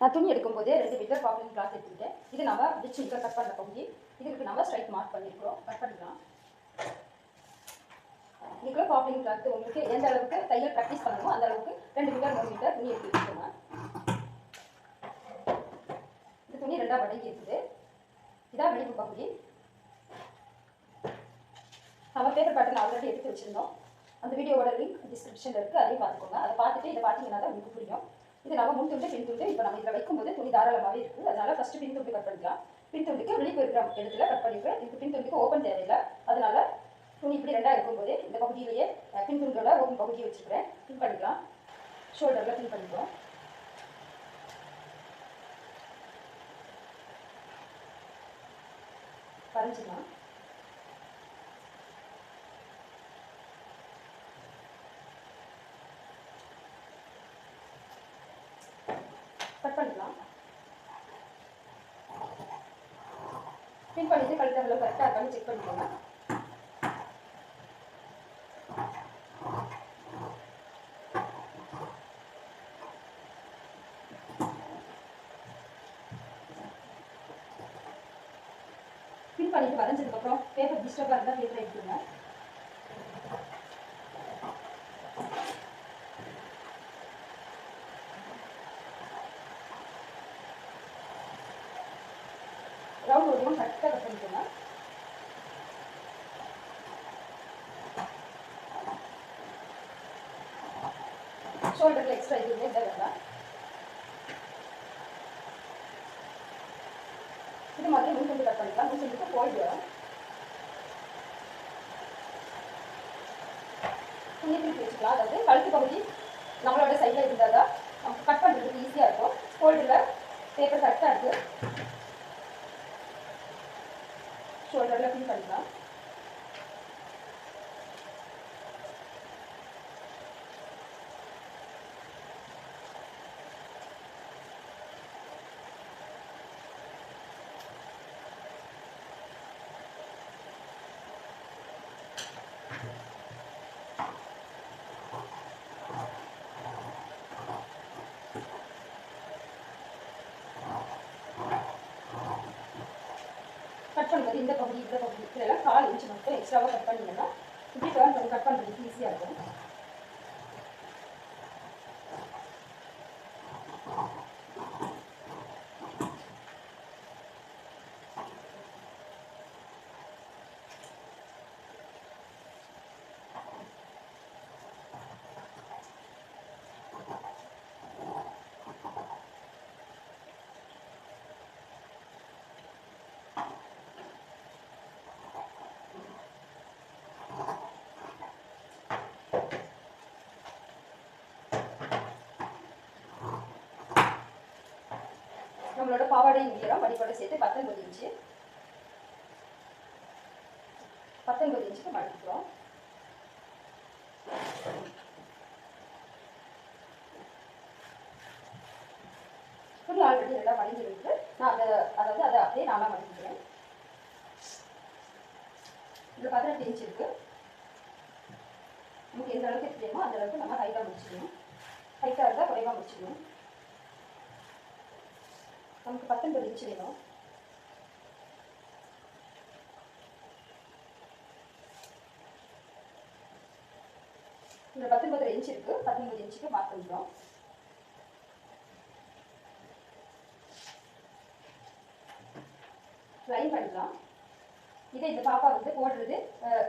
நான் துணி எடுக்கும்போது ரெண்டு மீட்டர் பாப்புலர் கிளாத் எடுத்துக்கிட்டேன் இது நம்ம டிச் இங்கே கட் பண்ண பகுதி. இதுக்கு நம்ம ஸ்ட்ரைட் மார்க் பண்ணியிருக்கிறோம் கட் பண்ணிக்கலாம். இதுக்குள்ள பாப்புலிங் கிளாத் உங்களுக்கு எந்த அளவுக்கு தையல் ப்ராக்டிஸ் பண்ணணுமோ அந்த அளவுக்கு ரெண்டு மீட்டர் மூணு மீட்டர் துணி எடுத்து வச்சுக்கோங்க. இந்த துணி ரெண்டாக வடங்கி இருக்குது. இதான் வெடிப்பு பகுதி. நம்ம பேப்பர் பேட்டர்ன் ஆல்ரெடி எடுத்து வச்சிருந்தோம். அந்த வீடியோவோட லிங்க் டிஸ்கிரிப்ஷனில் இருக்குது அதையும் பார்த்துக்கோங்க. அதை பார்த்துட்டு இதை பார்த்தீங்கன்னா தான் உங்களுக்கு புரியும். இது நம்ம முன் துண்டு பின் துண்டு. இப்போ நம்ம இதில் வைக்கும்போது துணி தாராளமாகவே இருக்குது அதனால ஃபஸ்ட்டு பின் துண்டு கட் பண்ணிக்கலாம். பின் துண்டுக்கு விழிப்பு இருக்கிற இடத்துல கட் பண்ணிருக்கேன் இதுக்கு பின் துண்டுக்கு ஓப்பன் தேவையில்லை. அதனால துணி இப்படி ரெண்டாக இருக்கும்போது இந்த பகுதியிலேயே பின் துண்டோட ஓப்பன் பகுதியை வச்சுக்கிறேன் பின் பண்ணிக்கலாம். ஷோல்டரில் பின் பண்ணிக்கிறோம் வரைஞ்சிக்கலாம் பண்ணலாம் பண்ணிக்கலாம் பின் பண்ணிட்டு கழுத்து அவ்வளோ கரெக்டாக இருக்கான்னு செக் பண்ணிக்கோங்க. பின் பண்ணிட்டு வரைஞ்சதுக்கப்புறம் பேப்பர் டிஸ்டர்பாக இருந்தால் பேப்பர் எடுத்து ரவுண்ட் வடிவம் கரெக்டாக கட் பண்ணிக்கோங்க ஷோல்டர் எக்ஸ்ட்ரா எதுவுமே இல்லை இது மாதிரி முன் கட் பண்ணிக்கலாம். முன் துண்டுக்கு வரும். துணி திருப்பி வச்சுக்கலாம். அதாவது கழுத்து பகுதி நம்மளோட சைடில் இருந்தால் தான் நமக்கு கட் பண்ணுறதுக்கு ஈஸியாக இருக்கும். ஃபோல்டில் பேப்பர் கரெக்டாக இருக்குது ஷோல்டரில் பின் பண்ணிக்கலாம். கட் பண்ணும்போது இந்த பகுதி இந்த பகுதி இதெல்லாம் கால் இன்ச்சு மட்டும் எக்ஸ்ட்ராவாக கட் பண்ணிங்கன்னா இப்படி டேர்ன் பண்ணி கட் பண்ணுறதுக்கு ஈஸியாக இருக்கும். நம்மளோட பாவாடை உயரம் வடிப்போட சேர்த்து பத்தொன்பது இன்ச்சு. பத்தொன்பது இன்ச்சுக்கு மடிக்கிறோம். துணி ஆல்ரெடி நல்லா மடிஞ்சு விட்டு நான் அதை அதாவது அதை அப்படியே நானாக மடிஞ்சுக்கிறேன் இதில் பதினெட்டு இன்ச் இருக்கு. நமக்கு எந்த அளவுக்கு தெரியுமோ அந்த அளவுக்கு நம்ம ஹைட்டாக முடிச்சுக்கணும் ஹைட்டாக இருந்தால் குறைவாக முடிச்சுக்கணும் நமக்கு பத்தொன்பது இன்ச் வேணும். இந்த பத்தொன்பது இன்ச் இருக்கு. பத்தொன்பது இன்ச்சுக்கு மார்க் பண்ணுறோம் ட்ரை பண்ணலாம். இதே இந்த பாப்பா வந்து போடுறது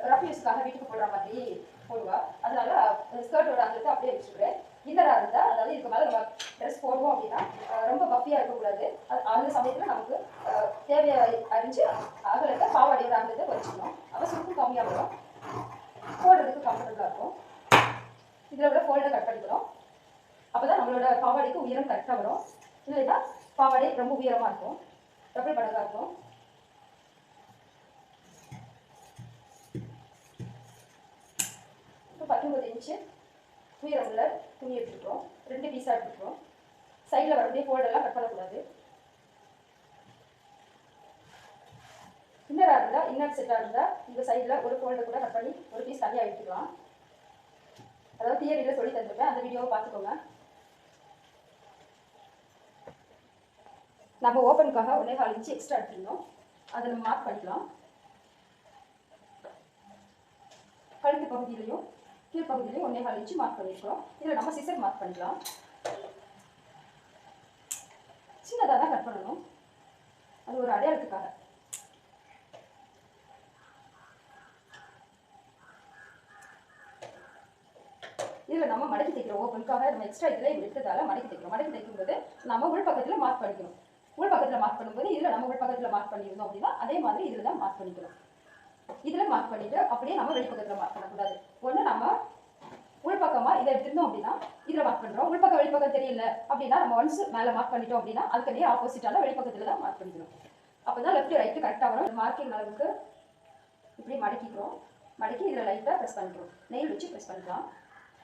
ரஃப் யூஸ்க்காக வீட்டுக்கு போடுற மாதிரி போடுவா. அதனால ஸ்கர்ட்டோட அந்த அப்படியே வச்சுக்கிறேன். இன்னரா இருந்தால் அதாவது இதுக்கு மேலே நம்ம ட்ரெஸ் போடுவோம் அப்படின்னா ரொம்ப பஃபியாக இருக்கக்கூடாது. அது அந்த சமயத்தில் நமக்கு தேவையை அறிஞ்சு அகலத்தை பாவாடையோட அகலத்தை குறைச்சிக்கணும் அப்போ சுருக்கும் கம்மியாக வரும். போடுறதுக்கு கம்ஃபர்டபுளாக இருக்கும். இதில் விட ஃபோல்டை கட் பண்ணிக்கிறோம். அப்போ தான் நம்மளோட பாவாடைக்கு உயரம் கரெக்டாக வரும். இல்லைன்னா பாவாடை ரொம்ப உயரமாக இருக்கும். டபுள் படகாக இருக்கும். இப்போ பத்தொன்பது இன்ச்சு துணி உள்ள துணி எடுத்துக்கிறோம் ரெண்டு பீஸாக எடுத்துக்கிறோம் சைடில் வரக்கூடிய ஃபோல்டெல்லாம் கட் பண்ணக்கூடாது. இன்னராக இருந்தால் இன்னர் செட்டாக இருந்தால் இந்த சைடில் ஒரு ஃபோல்டை கூட கட் பண்ணி ஒரு பீஸ் தனியாக எடுத்துக்கலாம். அதாவது தியரியில் சொல்லி தந்திருப்பேன் அந்த வீடியோவை பார்த்துக்கோங்க. நம்ம ஓப்பனுக்காக ஒன்றே கால் இன்ச்சு எக்ஸ்ட்ரா எடுத்துருந்தோம். அதை நம்ம மார்க் பண்ணிக்கலாம். கழுத்து பகுதியிலையும் கீழ் பகுதியிலையும் ஒன்றே கால் இன்ச்சு மார்க் பண்ணியிருக்கிறோம். இதில் நம்ம சிசர் மார்க் பண்ணிக்கலாம். சின்னதாக தான் கட் பண்ணணும். அது ஒரு அடையாளத்துக்காக. இதில் நம்ம மடக்கி தைக்கிறோம். ஓப்பனுக்காக நம்ம எக்ஸ்ட்ரா இதில் விட்டதால மடக்கி தைக்கிறோம். மடக்கி தைக்கும்போது நம்ம உள் பக்கத்தில் மார்க் பண்ணிக்கணும். உள் பக்கத்தில் மார்க் பண்ணும்போது இதில் நம்ம உள் பக்கத்தில் மார்க் பண்ணியிருந்தோம் அப்படின்னா அதே மாதிரி இதில் தான் மார்க் பண்ணிக்கணும். இதில் மார்க் பண்ணிவிட்டு அப்படியே நம்ம வெளிப்பக்கத்தில் மார்க் பண்ணக்கூடாது. ஒன்று நம்ம உள்பக்கமாக இதை எடுத்திருந்தோம் அப்படின்னா இதில் மார்க் பண்ணுறோம் உள்பக்கம் வெளிப்பக்கம் தெரியல அப்படின்னா நம்ம ஒன்ஸ் மேலே மார்க் பண்ணிட்டோம் அப்படின்னா அதுக்கு நேர் ஆப்போசிட்டால வெளிப்பக்கத்தில் தான் மார்க் பண்ணிக்கணும் அப்போ தான் லெஃப்ட் ரைட்டு கரெக்டாக வரும். மார்க்கிங் அளவுக்கு இப்படி மடக்கிக்கிறோம். மடக்கி இதில் லைட்டாக ப்ரெஸ் பண்ணிக்கிறோம். நெயில் வச்சு ப்ரெஸ் பண்ணிக்கலாம்.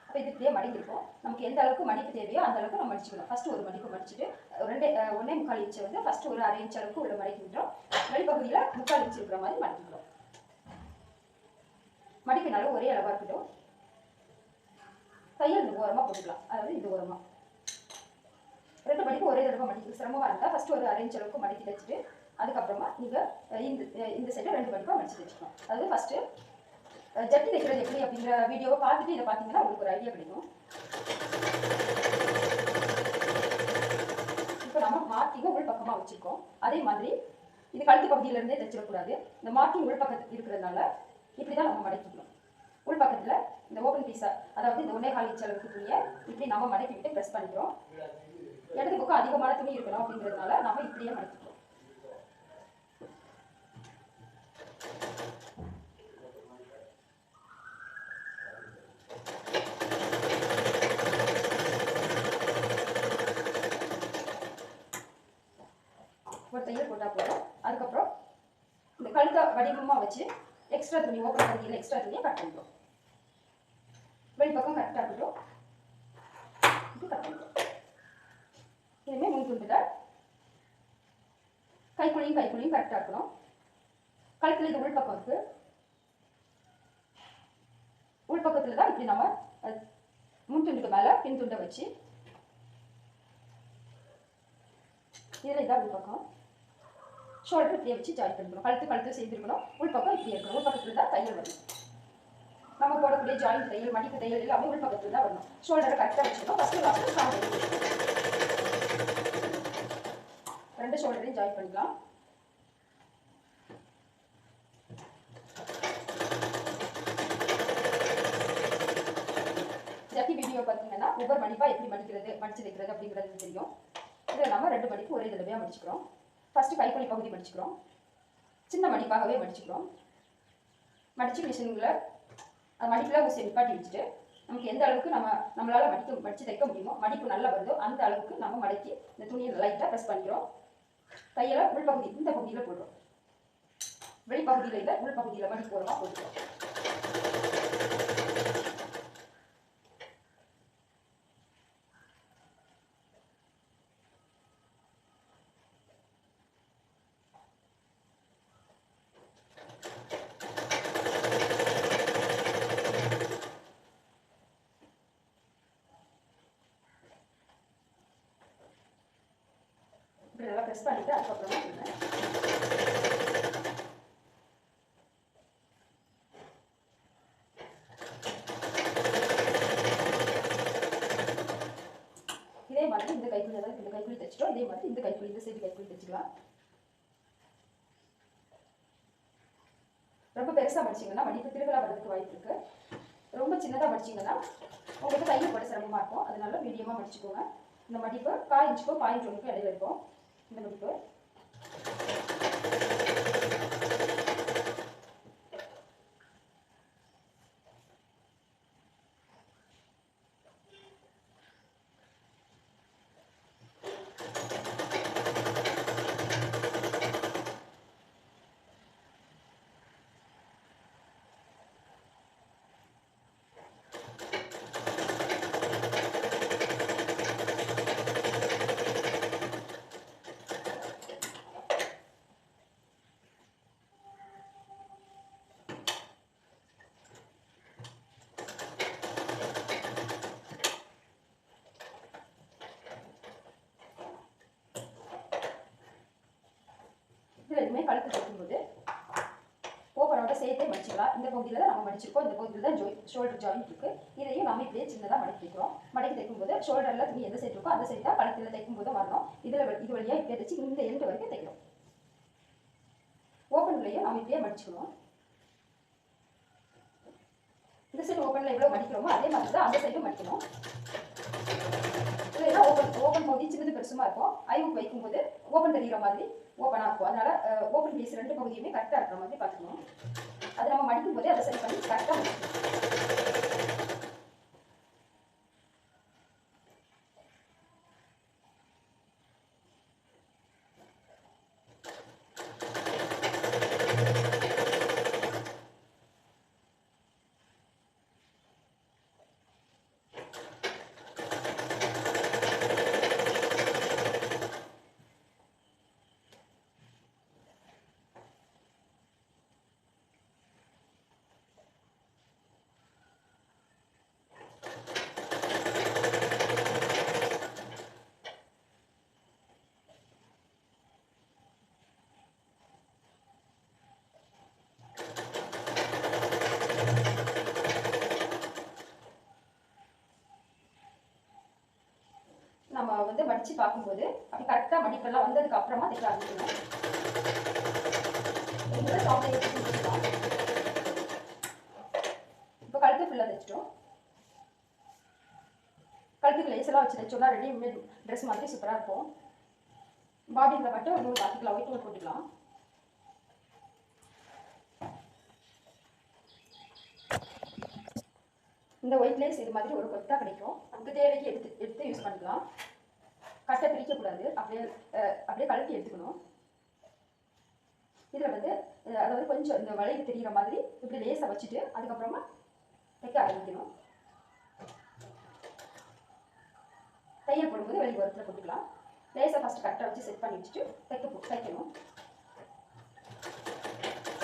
அப்போ இது இப்படியே மடங்கிருக்கும் நமக்கு எந்த அளவுக்கு மடிப்பு தேவையோ அந்த அளவுக்கு நம்ம மடிச்சுக்கணும். ஃபஸ்ட்டு ஒரு மடிப்பு மடிச்சுட்டு ரெண்டே ஒன்றே முக்கால் இன்ச்சு வந்து ஃபஸ்ட்டு ஒரு அரை இன்ச் அளவுக்கு உள்ள மடக்கி விட்டுறோம். வெளிப்பகுதியில் முக்கால் இன்ச்சு இருக்கிற மாதிரி மடக்கிக்கிறோம் மடிப்பினாலும் ஒரே அளவாக இருக்கட்டும். தையல் இந்த ஓரமாக போட்டுக்கலாம். அதாவது இந்த ஓரமாக ரெண்டு மணிக்கு ஒரே தடவை மடிக்க சிரமமாக இருந்தால் ஃபஸ்ட்டு ஒரு அரேஞ்ச் அளவுக்கு மடிக்கி வச்சுட்டு அதுக்கப்புறமா நீங்கள் இந்த இந்த சைடு ரெண்டு மடிப்பாக மடிச்சு வச்சுக்கணும் அதாவது ஃபஸ்ட்டு ஜட்டி தைக்கிறது எப்படி அப்படிங்கிற வீடியோவை பார்த்துட்டு இதை பார்த்தீங்கன்னா உங்களுக்கு ஒரு ஐடியா கிடைக்கும். இப்போ நம்ம மார்க்கிங்கை உள் பக்கமாக வச்சுருக்கோம். அதே மாதிரி இது கழுத்து பகுதியிலேருந்தே தைச்சிடக்கூடாது இந்த மாற்றி உள் பக்கத்து இருக்கிறதுனால இப்படி தான் நம்ம மடக்கிக்கணும். உள் பக்கத்தில் இந்த ஓப்பன் பீஸை அதாவது இந்த ஒன்னே கால் இன்ச் அளவுக்கு துணியை இப்படி நம்ம மடக்கி விட்டு ப்ரெஸ் பண்ணிக்கிறோம். இடது பக்கம் அதிகமான துணி இருக்கணும் அப்படிங்கிறதுனால நம்ம இப்படியே மடக்கிக்கிறோம். ஒரு தையல் போட்டால் போதும். அதுக்கப்புறம் இந்த கழுத்தை வடிவமாக வச்சு எக்ஸ்ட்ரா துணி ஓப்பன் பண்ணி எக்ஸ்ட்ரா துணியை கட் பண்ணிட்டோம் வெளிப்பக்கம் கரெக்டாக இருக்கட்டும். இது கட் பண்ணிட்டோம் இனிமேல் முன் துண்டுல கைக்குழியும் கைக்குழியும் கரெக்டாக இருக்கணும். கழுத்தில் இது உள்பக்கம் இருக்கு. உள்பக்கத்தில் தான் இப்படி நம்ம முன் துண்டுக்கு மேலே பின் துண்டை வச்சு இதில் இதான் உள்பக்கம். ஷோல்டர் இப்படியே வச்சு ஜாயின் பண்ணிக்கணும். கழுத்து கழுத்து செய்திருக்கணும் உள்பக்கம் இப்படி இருக்கணும். உள்பக்கத்தில் தான் தையல் வரும். நம்ம போடக்கூடிய ஜாயின் தையல் மடிப்பு தையல் எல்லாமே உள்பக்கத்தில் தான் வரணும். ஷோல்டரை கரெக்டாக வச்சுக்கணும். ஃபஸ்ட்டு லாஸ்ட்டு ரெண்டு ஷோல்டரையும் ஜாயின் பண்ணிக்கலாம். ஜட்டி வீடியோ பார்த்தீங்கன்னா ஒவ்வொரு மடிப்பாக எப்படி மடிக்கிறது மடிச்சு வைக்கிறது அப்படிங்கிறது தெரியும். இதில் நம்ம ரெண்டு மடிப்பு ஒரே தடவையாக மடிச்சுக்கிறோம். ஃபஸ்ட்டு கைக்குழி பகுதி மடிச்சுக்கிறோம் சின்ன மடிப்பாகவே மடிச்சுக்கிறோம் மடித்து மிஷின்களை அந்த மடிப்பில் ஊசி நிப்பாட்டி வச்சுட்டு நமக்கு எந்த அளவுக்கு நம்ம நம்மளால் மடிக்க மடித்து தைக்க முடியுமோ மடிப்பு நல்லா வருதோ அந்த அளவுக்கு நம்ம மடக்கி இந்த துணியை லைட்டாக ப்ரெஸ் பண்ணிக்கிறோம். தையலை உள்பகுதி இந்த பகுதியில் போடுறோம். வெளிப்பகுதியில் இல்லை உள்பகுதியில் மடிப்பு ஓரமாக போட்டுக்கிறோம் இப்படி நல்லா ப்ரெஸ் பண்ணிவிட்டு அதுக்கப்புறமா சொல்றேன். இதே மாதிரி இந்த கைக்குழி அதாவது இந்த கைக்குழி தைச்சிட்டோம் இதே மாதிரி இந்த கைக்குழி இந்த சைடு கைக்குழி தைச்சிக்கலாம் ரொம்ப பெருசாக படிச்சிங்கன்னா மடிப்பு திருவிழா வர்றதுக்கு வாய்ப்பு இருக்கு. ரொம்ப சின்னதாக படிச்சிங்கன்னா உங்களுக்கு கையில் போட சிரமமாக இருக்கும். அதனால மீடியமாக மடிச்சுக்கோங்க இந்த மடிப்பு காய் இன்ச்சுக்கும் பாயிண்ட் ஒன்றுக்கும் இடையில இருக்கும் இந்த மடிப்பு. மடிச்சிருக்கோம் இந்த பகுதியில் தான் ஜோய் ஷோல்டர் ஜாயின் இருக்குது இதையும் நம்ம இப்படியே சின்னதாக மடக்கி வைக்கிறோம். மடக்கி தைக்கும்போது ஷோல்டரில் துணி எந்த சைடு இருக்கோ அந்த சைடு தான் பழத்தில் தைக்கும் போது வரணும். இதில் இது வழியாக இப்படியே தைச்சு இந்த எண்டு வரைக்கும் தைக்கிறோம். ஓப்பன்லையும் நம்ம இப்படியே மடிச்சுக்கணும். இந்த சைடு ஓப்பனில் எவ்வளோ மடிக்கிறோமோ அதே மாதிரி தான் அந்த சைடும் மடிக்கணும். இல்லைன்னா ஓப்பன் ஓப்பன் பகுதி சின்னது பெருசுமா இருக்கும். ஐவுக்கு வைக்கும்போது ஓப்பன் தெரிகிற மாதிரி ஓப்பனாக இருக்கும். அதனால ஓப்பன் பீஸ் ரெண்டு பகுதியுமே கரெக்டாக இருக்கிற மாதிரி பார்த்துக்கணும். அதை நம்ம மடிக்கும் போதே அதை சரி பண்ணி கரெக்டாக நம்ம வந்து மடித்து பார்க்கும்போது அப்படி கரெக்டாக மடிப்பெல்லாம் வந்ததுக்கு அப்புறமா தைக்க ஆரம்பிக்கணும் இப்போ கழுத்து ஃபுல்லாக தைச்சிட்டோம். கழுத்துக்கு லேசெல்லாம் வச்சு தைச்சோம்னா ரெடிமேட் ட்ரெஸ் மாதிரி சூப்பராக இருக்கும். பாபியில் மட்டும் நூல் பார்த்துக்கலாம். ஒயிட் நூல் போட்டுக்கலாம். இந்த ஒயிட் லேஸ் இது மாதிரி ஒரு கொத்தாக கிடைக்கும். நமக்கு தேவைக்கு எடுத்து எடுத்து யூஸ் பண்ணிக்கலாம். கட்டை பிரிக்கக்கூடாது. அப்படியே அப்படியே கழட்டி எடுத்துக்கணும். இதில் வந்து அதாவது கொஞ்சம் இந்த வளைவு தெரிகிற மாதிரி இப்படி லேசை வச்சுட்டு அதுக்கப்புறமா தைக்க ஆரம்பிக்கணும். தையல் போடும்போது வெளி உரத்தில் போட்டுக்கலாம். லேசை ஃபஸ்ட்டு கரெக்டாக வச்சு செட் பண்ணி வச்சுட்டு தைக்க போ- தைக்கணும்.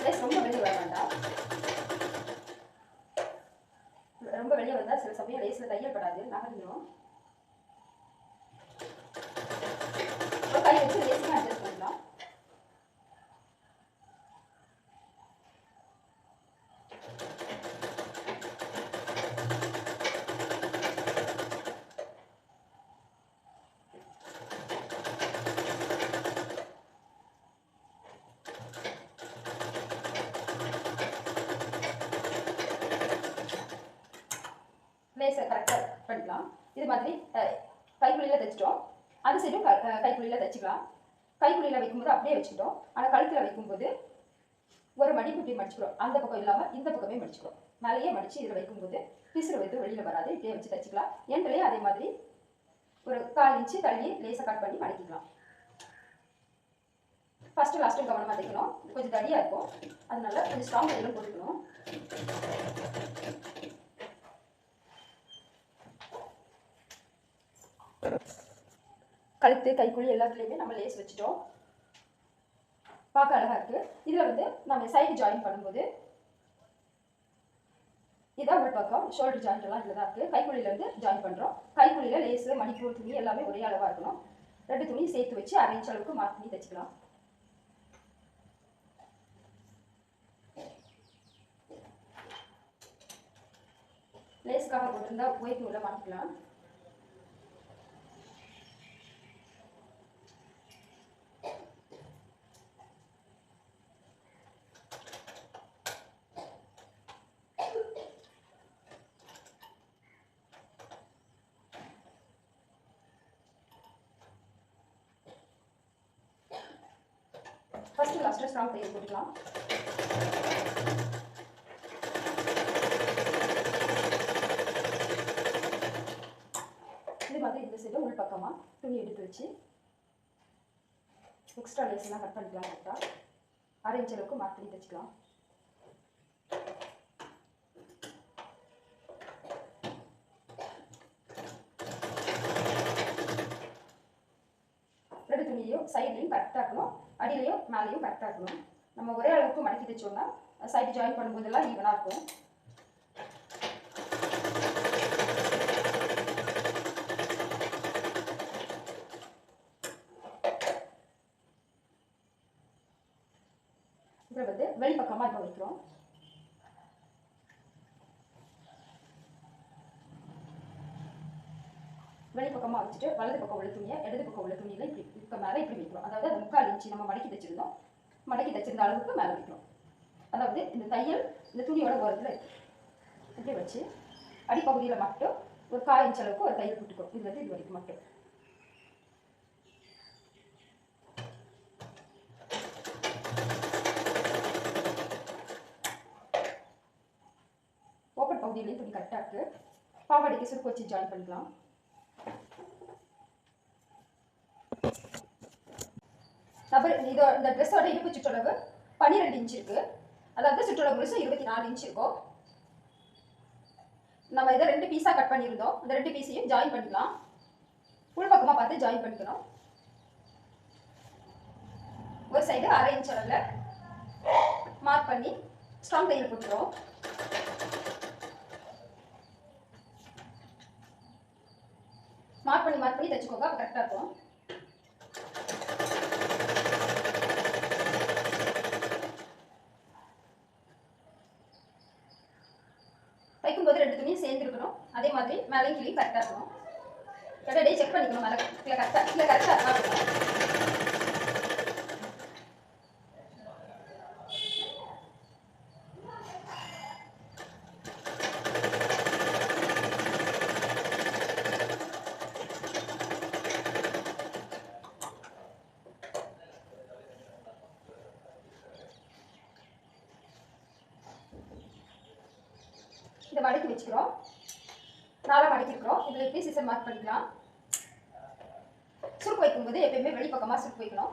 லேஸ் ரொம்ப வெளியே வர வேண்டாம். ரொம்ப வெளியே வந்தால் சில சமயம் லேஸில் தையல் படாது. நகர்ந்துடும் வச்சுட்டோம். ஆனால் கழுத்தில் வைக்கும்போது ஒரு மடிப்பு இப்படி மடிச்சுக்கிறோம். அந்த பக்கம் இல்லாமல் இந்த பக்கமே மடிச்சுக்கிறோம். மேலேயே மடித்து இதில் வைக்கும்போது பிசுறு வந்து வெளியில் வராது. இப்படியே வச்சு தைச்சிக்கலாம். எண்ட்லேயே அதே மாதிரி ஒரு கால் இன்ச்சு தள்ளி லேசாக கட் பண்ணி மடிக்கலாம் ஃபஸ்ட்டு லாஸ்ட்டும் கவனமாக தைக்கணும். கொஞ்சம் தடியாக இருக்கும். அதனால கொஞ்சம் ஸ்ட்ராங் தையலும் போட்டுக்கணும். கழுத்து கைக்குழி எல்லாத்துலேயுமே நம்ம லேஸ் வச்சுட்டோம். பார்க்க அழகாக இருக்குது இதில் வந்து நம்ம சைடு ஜாயின் பண்ணும்போது இதான் உள் பக்கம் ஷோல்டர் ஜாயிண்ட் எல்லாம் இதில் தான் இருக்குது கைக்குழியிலேருந்து ஜாயின் பண்ணுறோம் கைக்குழியில் லேஸு மணிப்பூர் துணி எல்லாமே ஒரே அளவாக இருக்கணும். ரெண்டு துணியும் சேர்த்து வச்சு அரேஞ்ச் அளவுக்கு மார்க் பண்ணி தைச்சிக்கலாம். லேஸ்க்காக போட்டிருந்தா ஒயிட் நூலை மாற்றிக்கலாம் ஸ்ட்ராங் இது மாதிரி இந்த சைடு உள் பக்கமாக துணி எடுத்து வச்சு எக்ஸ்ட்ரா லேஸ் எல்லாம் கட் பண்ணிக்கலாம் கரெக்டாக அரை இன்ச் அளவுக்கு மார்க் பண்ணி தைச்சிக்கலாம். ரெண்டு துணியையும் சைட்லையும் கரெக்டாக இருக்கணும். அடியிலையும் மேலேயும் கரெக்டாக இருக்கணும். நம்ம ஒரே அளவுக்கு மடக்கி தைச்சோம்னா சைடு ஜாயின் பண்ணும்போதெல்லாம் ஈவனாக இருக்கும். இதில் வந்து வெளிப்பக்கமாக இப்போ வைக்கிறோம். வெளிப்பக்கமாக வச்சுட்டு வலது பக்கம் உள்ள துணியை இடது பக்கம் உள்ள துணியில் இப்படி இப்போ மேலே இப்படி வைக்கிறோம். அதாவது முக்கால் இன்ச்சு நம்ம மடக்கி தைச்சிருந்தோம் மடக்கி தைச்சிருந்த அளவுக்கு மேலே வைக்கிறோம் அதாவது இந்த தையல் இந்த துணியோட ஓரத்தில் இப்படி வச்சு அடிப்பகுதியில் மட்டும் ஒரு கால் இன்ச் அளவுக்கு ஒரு தையல் போட்டுக்கோ. இது வந்து இது வரைக்கும் மட்டும். ஓப்பன் பகுதியிலையும் துணி கரெக்டாக இருக்குது பாவாடைக்கு சுருக்கு வச்சு ஜாயின் பண்ணிக்கலாம். நபர் இதோ இந்த ட்ரெஸ்ஸோட இடுப்பு சுற்றளவு பன்னிரெண்டு இன்ச் இருக்கு. அதாவது சுற்றளவு முழுசும் இருபத்தி நாலு இன்ச் இருக்கும். நம்ம இதை ரெண்டு பீஸாக கட் பண்ணியிருந்தோம். இந்த ரெண்டு பீஸையும் ஜாயின் பண்ணிக்கலாம். உள்பக்கமாக பார்த்து ஜாயின் பண்ணிக்கணும். ஒரு சைடு அரை இன்ச் அளவில் மார்க் பண்ணி ஸ்ட்ராங் தையல் போட்டுக்கிறோம் மார்க் பண்ணி மார்க் பண்ணி தைச்சுக்கோங்க. அப்போ கரெக்டாக இருக்கும் தைக்கும்போது ரெண்டு துணியும் அதே மாதிரி மேலேயும் கீழே கரெக்டாக இருக்கணும். கரெக்டாக செக் பண்ணிக்கணும் மேலே. இல்லை கரெக்டாக இல்லை கரெக்டாக இருக்கணும் இதை மடக்கி வச்சுக்கிறோம் நாளாக மடக்கிருக்கிறோம் இதில் எப்படி சிசர் மார்க் பண்ணிக்கலாம் சுருக்கு வைக்கும்போது எப்பயுமே வெளிப்பக்கமாக சுருக்கு வைக்கணும்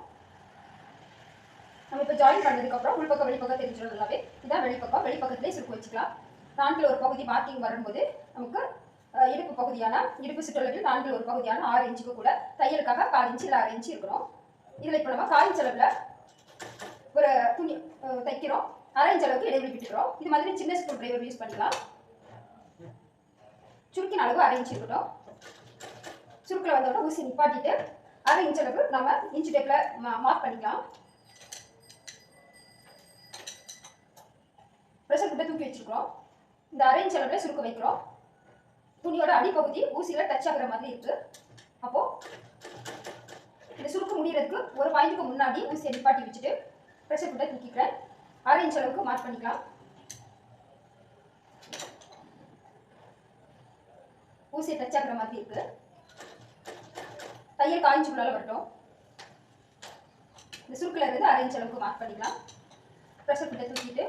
நம்ம இப்போ ஜாயின் பண்ணதுக்கப்புறம் உள்பக்கம் வெளிப்பக்கம் நல்லாவே இதான் வெளிப்பக்கம். வெளிப்பக்கத்துலேயே சுருக்கு வச்சுக்கலாம். நான்கில் ஒரு பகுதி மார்க்கிங் வரும்போது நமக்கு இடுப்பு பகுதியான இடுப்பு சுற்றளவில் நான்கில் ஒரு பகுதியான ஆறு இன்ச்சுக்கு கூட தையலுக்காக கால் இன்ச்சு இல்லை அரை இன்ச்சு இருக்கிறோம். இதில் இப்போ நம்ம கால் இன்ச் அளவில் ஒரு துணி தைக்கிறோம். அரை இன்ச் அளவுக்கு இடைவெளி விட்டுக்கிறோம். இது மாதிரி சின்ன ஸ்க்ரூ டிரைவர் யூஸ் பண்ணிக்கலாம். சுருக்கின் அளவு அரை இன்ச் இருக்கட்டும். சுருக்கில் வந்தோட ஊசி நிப்பாட்டிட்டு அரை இன்ச் அளவு நம்ம இன்ச் டேப்பில் மார்க் பண்ணிக்கலாம். ப்ரெஷர் கிட்ட தூக்கி வச்சிருக்கிறோம். இந்த அரேஞ்ச் அளவில் சுருக்க வைக்கிறோம். துணியோட அடிப்பகுதி ஊசியில் டச் ஆகிற மாதிரி இருக்குது அப்போது இந்த சுருக்கு முடிகிறதுக்கு ஒரு பாயிண்ட்டுக்கு முன்னாடி ஊசியை நிப்பாட்டி வச்சுட்டு ப்ரெஷர் கிட்ட தூக்கிக்கிறேன். அரேஞ்ச் அளவுக்கு மார்க் பண்ணிக்கலாம். ஊசியை டச் ஆகிற மாதிரி இருக்குது தையல் காய்ஞ்சுக்குள்ளால வரட்டும். இந்த சுருக்கில் இருந்து அரேஞ்ச் அளவுக்கு மார்க் பண்ணிக்கலாம். ப்ரெஷர் கிட்ட தூக்கிட்டு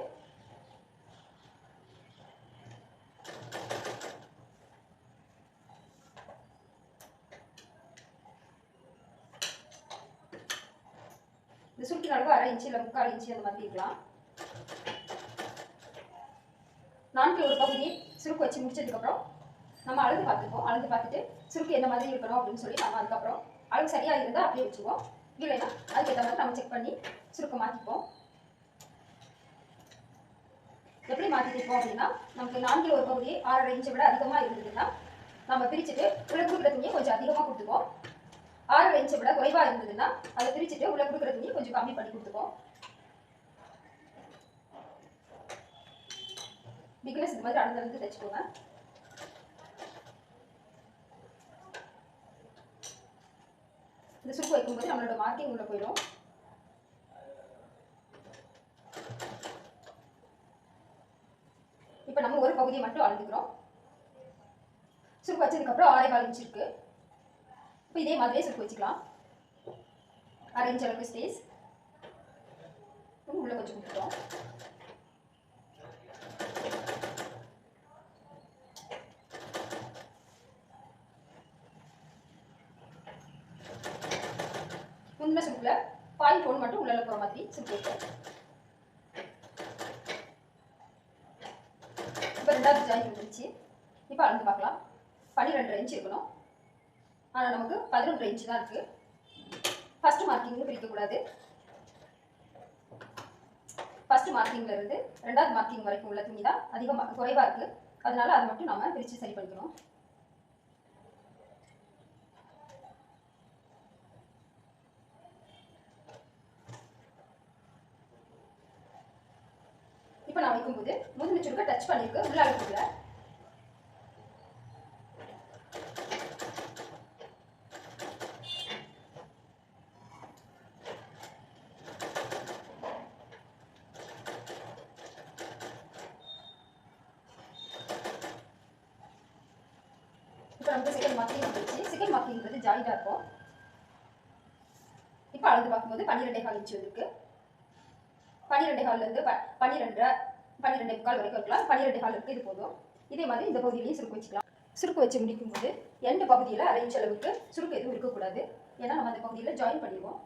இந்த சுருக்கின் அளவு அரை இன்ச்சு இல்லை முக்கால் இன்ச்சு அந்த மாதிரி இருக்கலாம். நான்கு ஒரு பகுதி சுருக்கு வச்சு முடிச்சதுக்கப்புறம் நம்ம அழுது பார்த்துப்போம். அழுது பார்த்துட்டு சுருக்கு எந்த மாதிரி இருக்கணும் அப்படின்னு சொல்லி நம்ம அதுக்கப்புறம் அளவு சரியாக இருந்தால் அப்படியே வச்சுக்குவோம். இல்லைன்னா அதுக்கேற்ற மாதிரி நம்ம செக் பண்ணி சுருக்கு மாற்றிப்போம் எப்படி மாற்றிட்டு இருப்போம் அப்படின்னா நமக்கு நான்கில் ஒரு பகுதி ஆறரை இன்ச்சை விட அதிகமாக இருந்ததுன்னா நம்ம பிரிச்சுட்டு உள்ள கொடுக்குற துணியை கொஞ்சம் அதிகமாக கொடுத்துப்போம் ஆறு இன்ச்சை விட குறைவாக இருந்ததுன்னா அதை பிரிச்சுட்டு உள்ள கொடுக்குற துணியை கொஞ்சம் கம்மி பண்ணி கொடுத்துப்போம் பிக்னஸ் இந்த மாதிரி அளந்தளந்து தைச்சுக்கோங்க. இந்த சுருக்கு வைக்கும்போது நம்மளோட மார்க்கிங் உள்ள போயிடும். இப்போ நம்ம ஒரு பகுதியை மட்டும் அளந்துக்கிறோம். சுருக்கு வச்சதுக்கப்புறம் ஆரை கால் இப்போ இதே மாதிரியே சுருக்கு வச்சுக்கலாம். அரேஞ்ச் அளவுக்கு ஸ்பேஸ் உள்ளே கொஞ்சம் கொடுத்துட்டோம். முன்ன சுருக்குல பாய் போன் மட்டும் உள்ளே போகிற மாதிரி சுற்றி வைப்போம் இப்போ ரெண்டாவது ஜாயின் வந்துருச்சு. இப்போ அளந்து பார்க்கலாம். பன்னிரெண்டு இன்ச் இருக்கணும். ஆனால் நமக்கு பதினொன்று இன்ச்சு தான் இருக்குது ஃபஸ்ட்டு மார்க்கிங்கும் பிரிக்கக்கூடாது ஃபஸ்ட்டு மார்க்கிங்ல இருந்து ரெண்டாவது மார்க்கிங் வரைக்கும் உள்ள துணி தான் அதிகமாக குறைவாக இருக்குது அதனால அதை மட்டும் நம்ம பிரித்து சரி பண்ணிக்கணும். மடிக்கும்போது முதுகு சுருக்க டச் பண்ணியிருக்கு. உள்ள அழுத்தத்தில் இப்போ வந்து சிக்கன் மக்கிங் மார்க்கிங் வந்துருச்சு மக்கிங் வந்து ஜாயிண்டாக இருக்கும். இப்போ அளந்து பார்க்கும்போது பன்னிரெண்டே கால் இன்ச்சு வந்திருக்கு. பன்னிரெண்டே கால்லேருந்து ப பன்னிரெண்டு பன்னிரெண்டு முக்கால் வரைக்கும் இருக்கலாம் பன்னிரெண்டு ஹால் இருக்குது இது போதும். இதே மாதிரி இந்த பகுதியிலையும் சுருக்கு வச்சுக்கலாம். சுருக்கு வச்சு முடிக்கும்போது எந்த பகுதியில் அரை இன்ச் அளவுக்கு சுருக்கு எதுவும் இருக்கக்கூடாது. ஏன்னா நம்ம அந்த பகுதியில் ஜாயின் பண்ணிடுவோம்.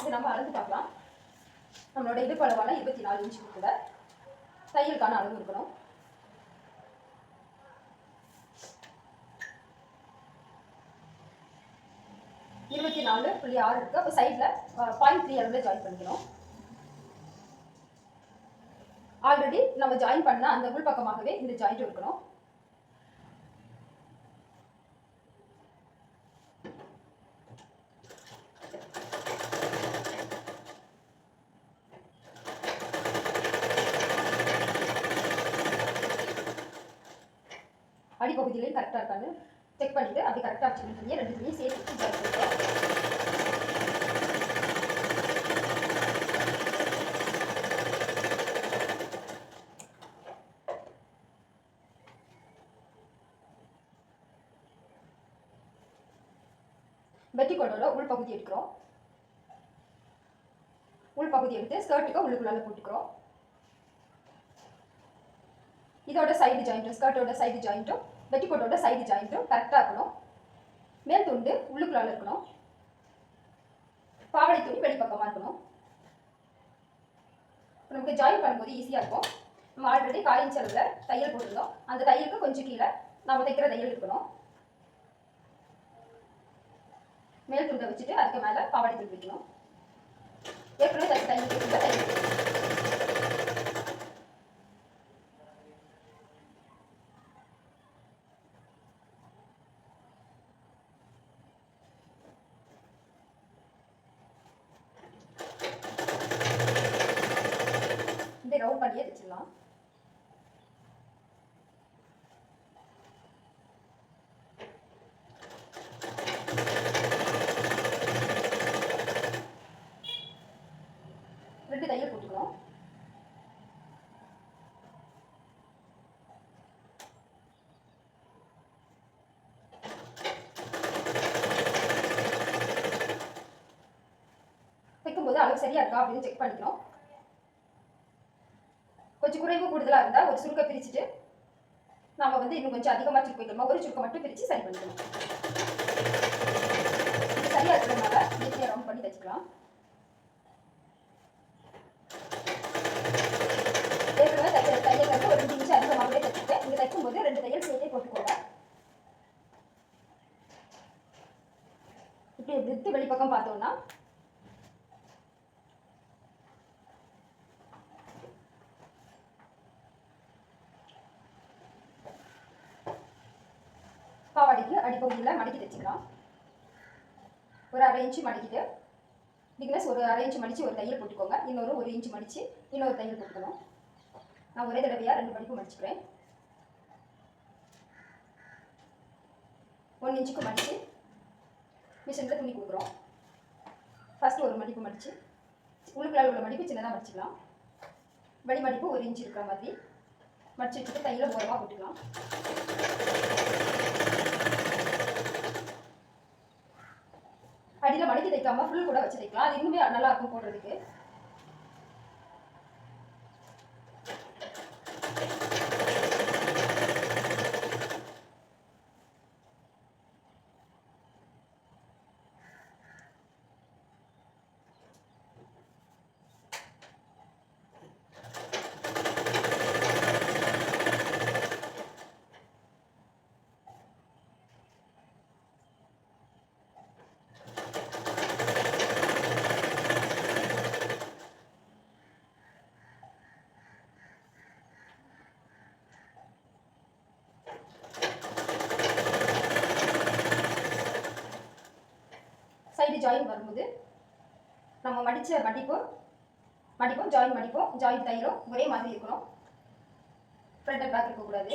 இது நம்ம அளந்து பார்க்கலாம். நம்மளோட இடுப்பளவான இருபத்தி நாலு இன்ச்சு கூட. தையலுக்கான அளவு இருக்கணும். இருபத்தி நாலு புள்ளி ஆறு இருக்கு. அப்போ சைடில் பாயிண்ட் த்ரீ அளவில் ஜாயின் பண்ணிக்கணும். ஆல்ரெடி நம்ம ஜாயின் பண்ண அந்த உள் பக்கமாகவே இந்த ஜாயிண்ட் இருக்கணும். அடிப்பகுதியிலையும் கரெக்டாக இருக்கான்னு செக் பண்ணிட்டு அப்படி கரெக்டாக வச்சுக்கிட்டு ரெண்டு துணியும் சேர்த்து வச்சு வெட்டிக்கோட்டோட உள் பகுதி எடுக்கிறோம். உள் பகுதி எடுத்து ஸ்கர்ட்டுக்கு உள்ளுக்குள்ளால போட்டுக்கிறோம். இதோட சைடு ஜாயிண்ட்டும் ஸ்கர்ட்டோட சைடு ஜாயிண்ட்டும் வெட்டி வெட்டிக்கோட்டோட சைடு ஜாயிண்ட்டும் கரெக்டாக இருக்கணும். மேல் துண்டு உள்ளுக்குள்ளால இருக்கணும். பாவடை துணி வெளிப்பக்கமாக இருக்கணும். நமக்கு ஜாயின் பண்ணும்போது ஈஸியாக இருக்கும். நம்ம ஆல்ரெடி கால் செலவில் தையல் போட்டிருந்தோம். அந்த தையலுக்கு கொஞ்சம் கீழே நம்ம தைக்கிற தையல் இருக்கணும். மேல் துண்டை வச்சுட்டு அதுக்கு மேலே பாவாடை துணி வைக்கணும். ஏற்கனவே தச்சு தையல் தையல் போடணும். இப்படி ரவுண்ட் பண்ணியே தைச்சிடலாம் ரெண்டு தையல் போட்டுக்கணும் தைக்கும்போது அளவு சரியா இருக்கா அப்படின்னு செக் பண்ணிக்கணும் கொஞ்சம் குறைவு கூடுதலாக இருந்தால் ஒரு சுருக்க பிரிச்சுட்டு நாம வந்து இன்னும் கொஞ்சம் அதிகமாக சுருக்க வைக்கணுமா ஒரு சுருக்க மட்டும் பிரித்து சரி பண்ணிக்கணும் சரியாக இருக்கிறதுனால நீட்டியாக ரவுண்ட் பண்ணி தைச்சிக்கலாம் ஏற்கனவே தைக்கிற தையல் வந்து ஒரு ரெண்டு இன்ச்சு அதிகமாகவே தைச்சிருக்கேன் இங்கே தைக்கும்போது ரெண்டு தையல் சேர்த்தே போட்டுக்கோங்க இப்படி வித்து வெளிப்பக்கம் பார்த்தோம்னா பாவாடைக்கு அடிப்பகுதியில் மடக்கி தைச்சிக்கலாம். ஒரு அரை இன்ச்சு மடிக்கிட்டு திக்னஸ் ஒரு அரை இன்ச்சு மடித்து ஒரு தையல் போட்டுக்கோங்க. இன்னொரு ஒரு இன்ச்சு மடித்து இன்னொரு தையல் போட்டுக்கணும். நான் ஒரே தடவையாக ரெண்டு மடிப்பு மடிச்சுக்கிறேன். ஒன் இன்ச்சுக்கு மடித்து மிஷினில் துணி கொடுக்குறோம். ஃபஸ்ட்டு ஒரு மடிப்பு மடித்து உள்ளுக்குள்ளால் உள்ள மடிப்பு சின்னதாக மடிச்சுக்கலாம். வடி மடிப்பு ஒரு இன்ச் இருக்கிற மாதிரி மடிச்சு வச்சுட்டு தையில ஓரமாக போட்டுக்கலாம். அடியில் மடிக்க தைக்காம ஃபுல் கூட வச்சு தைக்கலாம். அது இன்னுமே நல்லா இருக்கும் போடுறதுக்கு சைடு ஜாயின் வரும்போது நம்ம மடித்த மடிப்போம் மடிப்போம் ஜாயின் மடிப்போம் ஜாயின் தயிரும் ஒரே மாதிரி இருக்கணும். ஃப்ரண்ட் அண்ட் பேக் இருக்கக்கூடாது.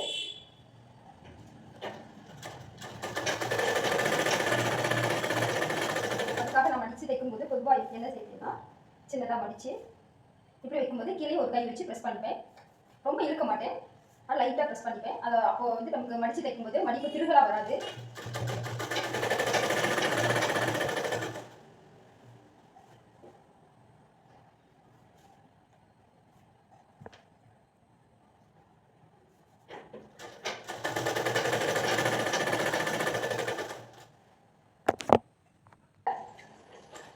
அதுக்காக நான் மடித்து தைக்கும்போது பொதுவாக என்ன செய்வேன்னா சின்னதாக மடித்து இப்படி வைக்கும்போது கீழே ஒரு கை வச்சு ப்ரெஸ் பண்ணிப்பேன். ரொம்ப இழுக்க மாட்டேன். ஆனால் லைட்டாக ப்ரெஸ் பண்ணிப்பேன். அதை அப்போ வந்து நமக்கு மடித்து தைக்கும்போது மடிப்பு திருகலாக வராது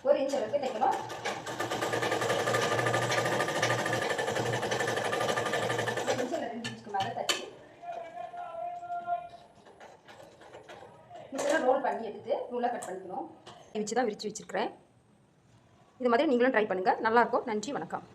ஒரு இன்ச் அளவுக்கு தைக்கணும் ஒரு இன்ச் இல்லை ரெண்டு இன்ச்சுக்கு மேலே தைச்சி மிஷினை ரோல் பண்ணி எடுத்து ரூலாக கட் வச்சு தான் விரித்து வச்சுருக்கிறேன். இது மாதிரி நீங்களும் ட்ரை பண்ணுங்கள் நல்லாயிருக்கும் நன்றி வணக்கம்.